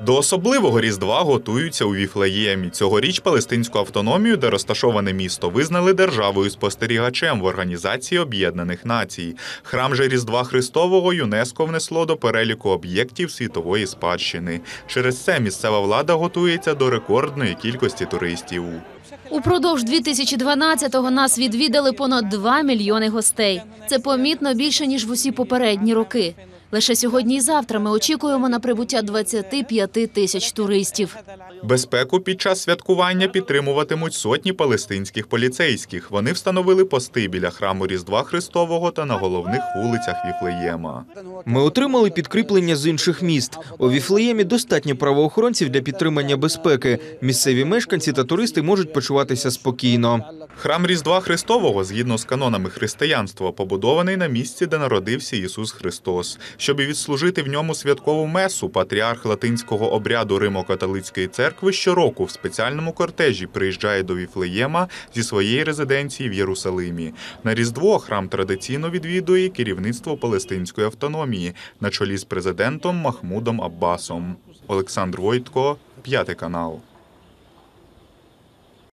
До особливого Різдва готуються у Віфлеємі. Цьогоріч палестинську автономію, де розташоване місто, визнали державою спостерігачем в Організації Об'єднаних Націй. Храм же Різдва Христового ЮНЕСКО внесло до переліку об'єктів світової спадщини. Через це місцева влада готується до рекордної кількості туристів. Упродовж 2012-го нас відвідали понад 2 мільйони гостей. Це помітно більше, ніж в усі попередні роки. Лише сьогодні і завтра ми очікуємо на прибуття 25 тисяч туристів. Безпеку під час святкування підтримуватимуть сотні палестинських поліцейських. Вони встановили пости біля храму Різдва Христового та на головних вулицях Віфлеєма. Ми отримали підкріплення з інших міст. У Віфлеємі достатньо правоохоронців для підтримання безпеки. Місцеві мешканці та туристи можуть почуватися спокійно. Храм Різдва Христового, згідно з канонами християнства, побудований на місці, де народився Ісус Христос. Щоб відслужити в ньому святкову месу, патріарх латинського обряду Римо-католицької церкви щороку в спеціальному кортежі приїжджає до Віфлеєма зі своєї резиденції в Єрусалимі. На Різдво храм традиційно відвідує керівництво палестинської автономії на чолі з президентом Махмудом Аббасом. Олександр Войтко, п'ятий канал.